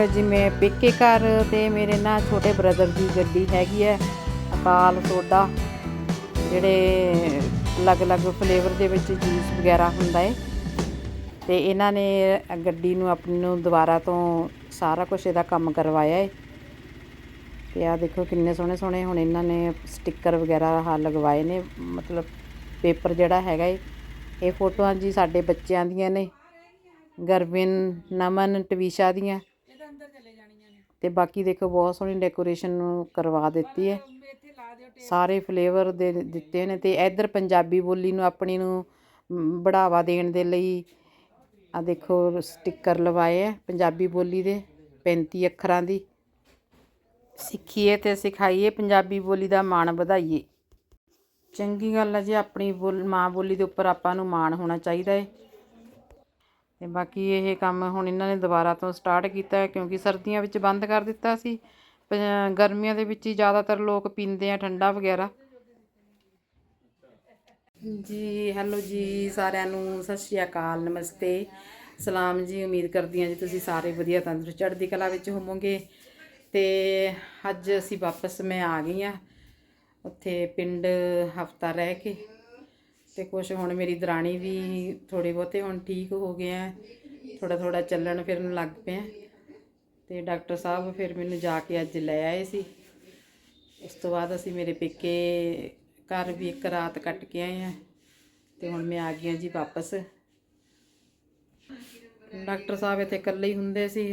ਹੈਗਾ ਜੀ ਪੇਕੇ ਘਰ ਤੇ ਮੇਰੇ ਨਾਲ ਛੋਟੇ ਬ੍ਰਦਰ ਦੀ ਗੱਡੀ ਹੈਗੀ ਹੈ, ਅਕਾਲ ਸੋਡਾ, ਜਿਹੜੇ ਅਲੱਗ-ਅਲੱਗ ਫਲੇਵਰ ਦੇ ਵਿੱਚ ਜੂਸ ਵਗੈਰਾ ਹੁੰਦਾ ਹੈ। ਤੇ ਇਹਨਾਂ ਨੇ ਗੱਡੀ ਨੂੰ ਆਪਣੀ ਨੂੰ ਦੁਬਾਰਾ ਤੋਂ ਸਾਰਾ ਕੁਝ ਇਹਦਾ ਕੰਮ ਕਰਵਾਇਆ ਹੈ। ਤੇ ਆ ਦੇਖੋ ਕਿੰਨੇ ਸੋਹਣੇ ਸੋਹਣੇ ਹੁਣ ਇਹਨਾਂ ਨੇ ਸਟicker ਵਗੈਰਾ ਆਹ ਲਗਵਾਏ ਨੇ, ਮਤਲਬ ਪੇਪਰ ਜਿਹੜਾ ਹੈਗਾ ਏ ਇਹ ਫੋਟੋਆਂ ਜੀ ਸਾਡੇ ਬੱਚਿਆਂ ਦੀਆਂ ਨੇ, ਗਰਵਿਨ, ਨਮਨ ਟਵੀਸ਼ਾ ਦੀਆਂ। ਤੇ ਬਾਕੀ ਦੇਖੋ ਬਹੁਤ ਸੋਹਣੀ ਡੈਕੋਰੇਸ਼ਨ ਕਰਵਾ ਦਿੱਤੀ ਹੈ। ਸਾਰੇ ਫਲੇਵਰ ਦੇ ਦਿੱਤੇ ਨੇ ਤੇ ਇਧਰ ਪੰਜਾਬੀ ਬੋਲੀ ਨੂੰ ਆਪਣੀ ਨੂੰ ਮ, ਬੜਾਵਾ ਦੇਣ ਦੇ ਲਈ ਆ ਦੇਖੋ ਸਟicker ਲਵਾਏ ਆ ਪੰਜਾਬੀ ਬੋਲੀ ਦੇ 35 ਅੱਖਰਾਂ ਦੀ। ਸਿੱਖੀਏ ਤੇ ਸਿਖਾਈਏ ਪੰਜਾਬੀ ਬੋਲੀ ਦਾ ਮਾਣ ਵਧਾਈਏ। ਚੰਗੀ ਗੱਲ ਹੈ ਜੀ ਆਪਣੀ ਬੋਲ ਮਾਂ ਬੋਲੀ ਦੇ ਉੱਪਰ ਆਪਾਂ ਨੂੰ ਮਾਣ ਹੋਣਾ ਚਾਹੀਦਾ ਹੈ। ਤੇ ਬਾਕੀ ਇਹ ਕੰਮ ਹੁਣ ਇਹਨਾਂ ਨੇ ਦੁਬਾਰਾ ਤੋਂ ਸਟਾਰਟ ਕੀਤਾ ਕਿਉਂਕਿ ਸਰਦੀਆਂ ਵਿੱਚ ਬੰਦ ਕਰ ਦਿੱਤਾ ਸੀ। ਪ- ਗਰਮੀਆਂ ਦੇ ਵਿੱਚ ਹੀ ਜ਼ਿਆਦਾਤਰ ਲੋਕ ਪੀਂਦੇ ਆ ਠੰਡਾ ਵਗੈਰਾ। ਜੀ, ਹੈਲੋ ਜੀ, ਸਾਰਿਆਂ ਨੂੰ ਸਤਿ ਸ਼੍ਰੀ ਅਕਾਲ, ਨਮਸਤੇ। ਸਲਾਮ ਜੀ, ਉਮੀਦ ਕਰਦੀ ਹਾਂ ਜੀ ਤੁਸੀਂ ਸਾਰੇ ਵਧੀਆ ਤੰਦਰੁਸਤ, ਚੜ੍ਹਦੀ ਕਲਾ ਵਿੱਚ ਹੋਵੋਗੇ। ਤੇ ਅੱਜ ਅਸੀਂ ਵਾਪਸ ਮੈਂ ਆ ਗਈ ਆ ਉੱਥੇ ਪਿੰਡ ਹਫਤਾ ਰਹਿ ਕੇ। ਤੇ ਕੁਝ ਹੁਣ ਮੇਰੀ ਦਰਾਣੀ ਵੀ ਥੋੜੇ ਬਹੁਤੇ ਹੁਣ ਠੀਕ ਹੋ ਗਏ ਆ ਥੋੜਾ ਥੋੜਾ ਚੱਲਣ ਫਿਰਨ ਲੱਗ ਪਏ ਆ ਤੇ ਡਾਕਟਰ ਸਾਹਿਬ ਫਿਰ ਮੈਨੂੰ ਜਾ ਕੇ ਅੱਜ ਲੈ ਆਏ ਸੀ। ਉਸ ਤੋਂ ਬਾਅਦ ਅਸੀਂ ਮੇਰੇ ਪੇਕੇ ਘਰ ਵੀ ਇੱਕ ਰਾਤ ਕੱਟ ਕੇ ਆਏ ਆ ਤੇ ਹੁਣ ਮੈਂ ਆ ਗਈ ਹਾਂ ਜੀ ਵਾਪਸ। ਡਾਕਟਰ ਸਾਹਿਬ ਇੱਥੇ ਇਕੱਲੇ ਹੀ ਹੁੰਦੇ ਸੀ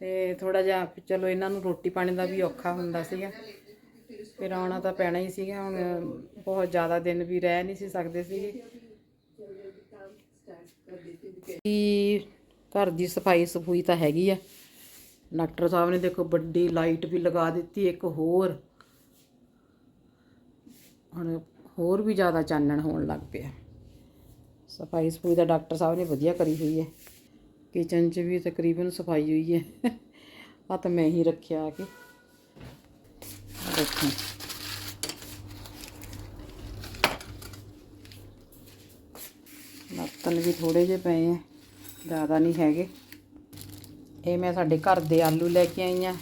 ਤੇ ਥੋੜਾ ਜਿਹਾ ਚਲੋ ਇਹਨਾਂ ਨੂੰ ਰੋਟੀ ਪਾਣੀ ਦਾ ਵੀ ਔਖਾ ਹੁੰਦਾ ਸੀਗਾ। ਫਿਰ ਆਉਣਾ ਤਾਂ ਪੈਣਾ ਹੀ ਸੀਗਾ, ਹੁਣ ਬਹੁਤ ਜ਼ਿਆਦਾ ਦਿਨ ਵੀ ਰਹਿ ਨਹੀਂ ਸੀ ਸਕਦੇ ਸੀਗੇ। ਕੀ ਘਰ ਦੀ ਸਫ਼ਾਈ ਸਫੂਈ ਤਾਂ ਹੈਗੀ ਆ। ਡਾਕਟਰ ਸਾਹਿਬ ਨੇ ਦੇਖੋ ਵੱਡੀ ਲਾਈਟ ਵੀ ਲਗਾ ਦਿੱਤੀ, ਇੱਕ ਹੋਰ। ਹੁਣ ਹੋਰ ਵੀ ਜ਼ਿਆਦਾ ਚਾਨਣ ਹੋਣ ਲੱਗ ਪਿਆ। ਸਫ਼ਾਈ ਸਫੂਈ ਦਾ ਡਾਕਟਰ ਸਾਹਿਬ ਨੇ ਵਧੀਆ ਕਰੀ ਹੋਈ ਹੈ। ਕਿਚਨ 'ਚ ਵੀ ਤਕਰੀਬਨ ਸਫ਼ਾਈ ਹੋਈ ਹੈ। ਆ ਤਾਂ ਮੈਂ ਹੀ ਰੱਖਿਆ ਆ ਕੇ। ਦੇਖੋ। ਬਰਤਨ ਵੀ ਥੋੜੇ ਜਿਹੇ ਪਏ ਆ ਜ਼ਿਆਦਾ ਨਹੀਂ ਹੈਗੇ। ਇਹ ਮੈਂ ਸਾਡੇ ਘਰ ਦੇ ਆਲੂ ਲੈ ਕੇ ਆਈ ਆ।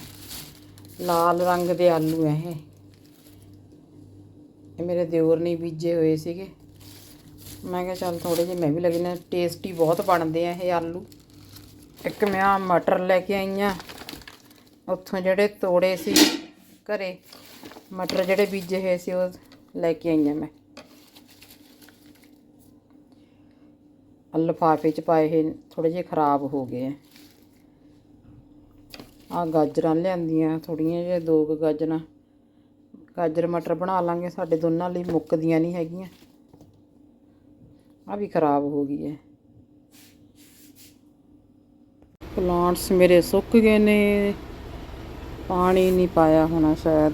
ਲਾਲ ਰੰਗ ਦੇ ਆਲੂ ਆ ਇਹ। ਇਹ ਮੇਰੇ ਦਿਓਰ ਨੇ ਬੀਜੇ ਹੋਏ ਸੀਗੇ। ਮੈਂ ਕਿਹਾ ਚੱਲ ਥੋੜੇ ਜਿਹੇ ਮੈਂ ਵੀ ਲੱਗੇ ਨੇ ਟੇਸਟੀ ਬਹੁਤ ਬਣਦੇ ਆ ਇਹ ਆਲੂ। ਇੱਕ ਮੈਂ ਆ ਮਟਰ ਲੈ ਕੇ ਆਈ ਆ। ਉੱਥੋਂ ਜਿਹੜੇ ਤੋੜੇ ਸੀ ਘਰੇ। ਮਟਰ ਜਿਹੜੇ ਬੀਜੇ ਹੋਏ ਸੀ ਉਹ ਲੈ ਕੇ ਆਈ ਆ ਮੈਂ। ਆਹ ਲਿਫਾਫੇ ਚ ਪਾਏ ਹੋਏ ਥੋੜੇ ਜਿਹੇ ਖਰਾਬ ਹੋ ਗਏ ਆ। ਆ ਗਾਜਰਾਂ ਲਿਆਂਦੀਆਂ ਥੋੜੀਆਂ ਜਿਹੀਆਂ ਦੋ ਕੁ ਗਾਜਰਾਂ। ਗਾਜਰ, ਮਟਰ ਬਣਾ ਲਾਂਗੇ, ਸਾਡੇ ਦੋਨਾਂ ਲਈ ਮੁੱਕਦੀਆਂ ਨਹੀਂ ਹੈਗੀਆਂ। ਆ ਵੀ ਖਰਾਬ ਹੋ ਗਈ ਹੈ। ਪਲਾਂਟਸ ਮੇਰੇ ਸੁੱਕ ਗਏ ਨੇ, ਪਾਣੀ ਨਹੀਂ ਪਾਇਆ ਹੋਣਾ ਸ਼ਾਇਦ।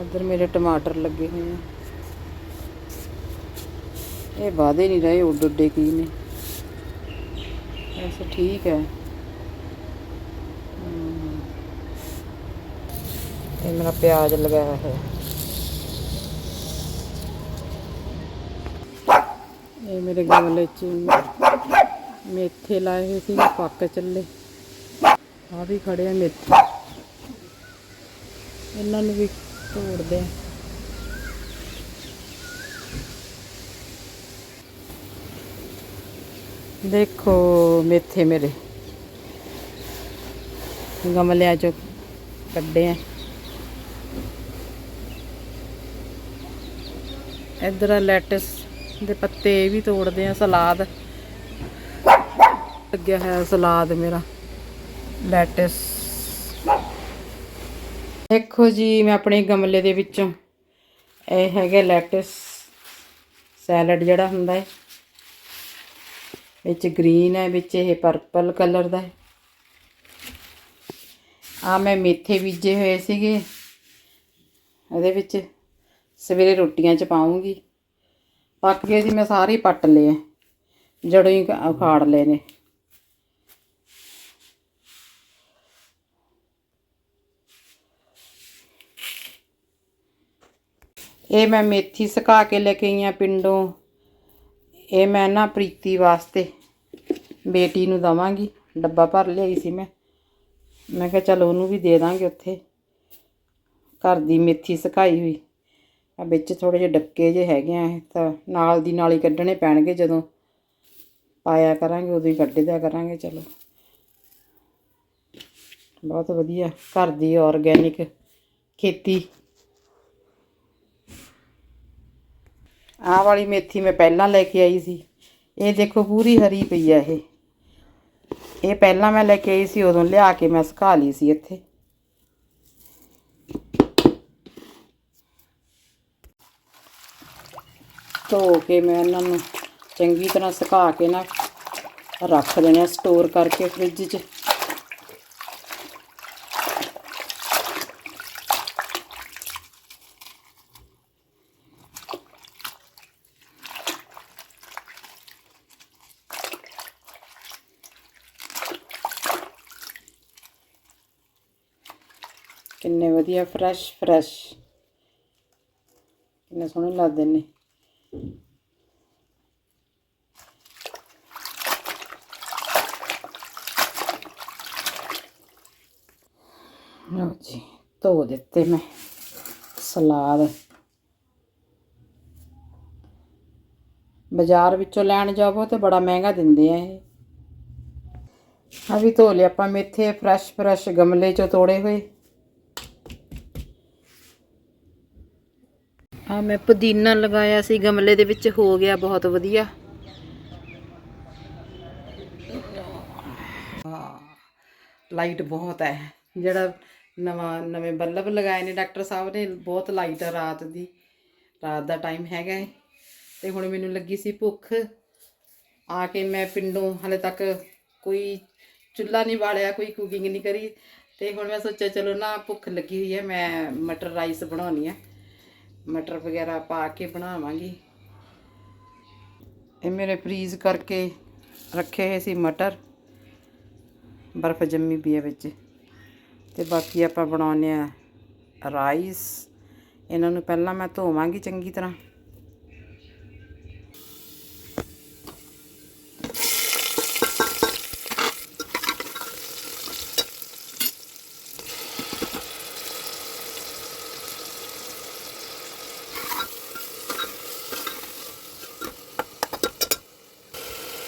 ਇੱਧਰ ਮੇਰੇ ਟਮਾਟਰ ਲੱਗੇ ਹੋਏ ਆ। ਇਹ ਵਾਦੇ ਨਹੀਂ ਰਹੇ ਉੱਡ ਉੱਡੇ ਕੀ ਨੇ। ਐਸਾ ਠੀਕ ਹੈ। ਇਹ ਮੇਰਾ ਪਿਆਜ਼ ਲਗਾਇਆ ਹੈ ਇਹ ਮੇਰੇ ਗਮਲੇ ਚ ਮੇਥੇ ਲਾਏ ਹੋਏ ਸੀ, ਪੱਕ ਚੱਲੇ। ਆ ਵੀ ਖੜੇ ਆ ਮੇਥੇ। ਇਹਨਾਂ ਨੂੰ ਵੀ ਤੋੜਦੇ ਦੇਖੋ ਮੇਥੇ ਮੇਰੇ। ਗਮਲਿਆਂ ਚੋਂ ਕੱਢੇ ਆ। ਇਧਰ ਆ ਲੈਟਸ ਦੇ ਪੱਤੇ ਇਹ ਵੀ ਤੋੜਦੇ ਆ, ਸਲਾਦ। ਲੱਗਿਆ ਹੋਇਆ ਸਲਾਦ ਮੇਰਾ। ਲੈਟਸ। ਦੇਖੋ ਜੀ, ਮੈਂ ਆਪਣੇ ਗਮਲੇ ਦੇ ਵਿੱਚੋਂ ਇਹ ਹੈਗਾ ਲੈਟਸ ਸੈਲਡ ਜਿਹੜਾ ਹੁੰਦਾ ਹੈ। ਵਿੱਚ ਗ੍ਰੀਨ ਹੈ, ਵਿੱਚ ਇਹ ਪਰਪਲ ਕਲਰ ਦਾ ਹੈ। ਆ ਮੈਂ ਮੇਥੇ ਬੀਜੇ ਹੋਏ ਸੀਗੇ। ਇਹਦੇ ਵਿੱਚ ਸਵੇਰੇ ਰੋਟੀਆਂ ਚ ਪਾਉਂਗੀ। ਪੱਕ ਗਏ ਸੀ ਮੈਂ ਸਾਰੇ ਹੀ ਪੱਟ ਲਏ ਆ। ਜੜੋਂ ਹੀ ਉਖਾੜ ਲਏ ਨੇ। ਇਹ ਮੈਂ ਮੇਥੀ ਸੁਕਾ ਕੇ ਲੈ ਕੇ ਆਈ ਆ ਪਿੰਡੋਂ। ਇਹ ਮੈਂ ਨਾ ਪ੍ਰੀਤੀ ਵਾਸਤੇ ਬੇਟੀ ਨੂੰ ਦਵਾਂਗੀ। ਡੱਬਾ ਭਰ ਲਿਆਈ ਸੀ ਮੈਂ। ਮੈਂ ਕਿਹਾ ਚਲ ਉਹਨੂੰ ਵੀ ਦੇ ਦਾਂਗੇ ਉੱਥੇ। ਘਰ ਦੀ ਮੇਥੀ ਸੁਕਾਈ ਹੋਈ। ਆ ਵਿੱਚ ਥੋੜੇ ਜਿਹੇ ਡੱਕੇ ਜੇ ਹੈਗੇ ਆ ਤਾਂ ਨਾਲ ਦੀ ਨਾਲ ਹੀ ਕੱਢਣੇ ਪੈਣਗੇ ਜਦੋਂ। ਪਾਇਆ ਕਰਾਂਗੇ, ਉਦੋਂ ਹੀ ਕੱਢ ਦਿਆ ਕਰਾਂਗੇ, ਚਲੋ। ਬਹੁਤ ਵਧੀਆ, ਘਰ ਦੀ ਆਰਗੈਨਿਕ ਖੇਤੀ। ਆਹ ਵਾਲੀ ਮੇਥੀ ਮੈਂ ਪਹਿਲਾਂ ਲੈ ਕੇ ਆਈ ਸੀ। ਇਹ ਦੇਖੋ ਪੂਰੀ ਹਰੀ ਪਈ ਆ ਇਹ। ਇਹ ਪਹਿਲਾਂ ਮੈਂ ਲੈ ਕੇ ਆਈ ਸੀ, ਉਦੋਂ ਲਿਆ ਕੇ ਮੈਂ ਸੁਕਾ ਲਈ ਸੀ ਇੱਥੇ। ਧੋ ਕੇ ਮੈਂ ਇਹਨਾਂ ਨੂੰ ਚੰਗੀ ਤਰ੍ਹਾਂ ਸੁਕਾ ਕੇ ਨਾ ਰੱਖ ਦੇਣਾ, ਸਟੋਰ ਕਰਕੇ ਫ੍ਰਿਜ 'ਚ। ਕਿੰਨੇ ਵਧੀਆ ਫਰੈਸ਼ ਫਰੈਸ਼ ਕਿੰਨੇ ਸੋਹਣੇ ਲੱਗਦੇ ਨੇ। ਲਓ ਜੀ, ਧੋ ਦਿੱਤੇ ਮੈਂ ਸਲਾਦ। ਬਾਜ਼ਾਰ ਵਿੱਚੋਂ ਲੈਣ ਜਾਵੋ ਤੇ ਬੜਾ ਮਹਿੰਗਾ ਦਿੰਦੇ ਆ ਇਹ। ਆ ਵੀ ਧੋ ਲਿਆ ਆਪਾਂ ਮੇਥੇ ਫਰੈਸ਼ ਫਰੈਸ਼ ਗਮਲੇ ਚੋਂ ਤੋੜੇ ਹੋਏ। ਆ ਮੈਂ ਪੁਦੀਨਾ ਲਗਾਇਆ ਸੀ, ਗਮਲੇ ਦੇ ਵਿੱਚ ਹੋ ਗਿਆ ਬਹੁਤ ਵਧੀਆ। ਲਾਈਟ ਬਹੁਤ ਹੈ। ਜਿਹੜਾ ਨਵਾਂ, ਨਵੇਂ ਬੱਲਬ ਲਗਾਏ ਨੇ ਡਾਕਟਰ ਸਾਹਿਬ ਨੇ, ਬਹੁਤ ਲਾਈਟ ਆ ਰਾਤ ਦੀ। ਰਾਤ ਦਾ ਟਾਈਮ ਹੈਗਾ ਹੈ ਤੇ ਹੁਣ ਮੈਨੂੰ ਲੱਗੀ ਸੀ ਭੁੱਖ। ਆ ਕੇ ਮੈਂ ਪਿੰਡੋਂ ਹਲੇ ਤੱਕ ਕੋਈ ਚੁੱਲ੍ਹਾ ਨਹੀਂ ਬਾਲਿਆ ਕੋਈ ਕੁਕਿੰਗ ਨਹੀਂ ਕਰੀ। ਤੇ ਹੁਣ ਮੈਂ ਸੋਚਿਆ, ਚਲੋ ਨਾ ਭੁੱਖ ਲੱਗੀ ਹੋਈ ਹੈ, ਮੈਂ ਮਟਰ ਰਾਈਸ ਬਣਾਉਣੀ ਆ। ਮਟਰ ਵਗੈਰਾ ਪਾ ਕੇ ਬਣਾਵਾਂਗੀ। ਇਹ ਮੇਰੇ ਫਰੀਜ਼ ਕਰਕੇ ਰੱਖੇ ਹੋਏ ਸੀ ਮਟਰ। ਬਰਫ਼ ਜੰਮੀ ਪਈ ਹੈ ਵਿੱਚ। ਤੇ ਬਾਕੀ ਆਪਾਂ ਬਣਾਉਨੇ ਆ ਰਾਈਸ ਇਹਨਾਂ ਨੂੰ ਪਹਿਲਾਂ ਮੈਂ ਧੋਵਾਂਗੀ ਚੰਗੀ ਤਰ੍ਹਾਂ।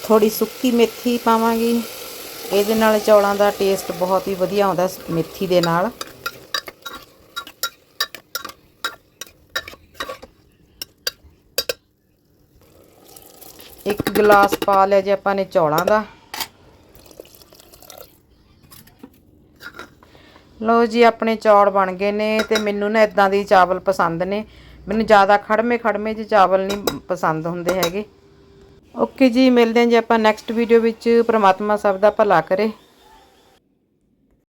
ਥੋੜੀ ਸੁੱਕੀ ਮੇਥੀ ਪਾਵਾਂਗੀ। ਇਹਦੇ ਨਾਲ ਚੌਲਾਂ ਦਾ ਟੇਸਟ ਬਹੁਤ ਹੀ ਵਧੀਆ ਆਉਂਦਾ ਮੇਥੀ ਦੇ ਨਾਲ। ਇੱਕ ਗਲਾਸ ਪਾ ਲਿਆ ਜੇ ਆਪਾਂ ਨੇ ਚੌਲਾਂ ਦਾ। ਲਓ ਜੀ, ਆਪਣੇ ਚੌਲ ਬਣ ਗਏ ਨੇ ਤੇ ਮੈਨੂੰ ਨਾ ਇਦਾਂ ਦੇ ਚਾਵਲ ਪਸੰਦ ਨੇ। ਮੈਨੂੰ ਜ਼ਿਆਦਾ ਖੜਮੇ ਖੜਮੇ ਜਿਹੇ ਚਾਵਲ ਨਹੀਂ ਪਸੰਦ ਹੁੰਦੇ ਹੈਗੇ। ਓਕੇ ਜੀ ਮਿਲਦੇ ਹਾਂ ਜੀ ਆਪਾਂ ਨੈਕਸਟ ਵੀਡੀਓ ਵਿੱਚ ਪ੍ਰਮਾਤਮਾ ਸਭ ਦਾ ਭਲਾ ਕਰੇ।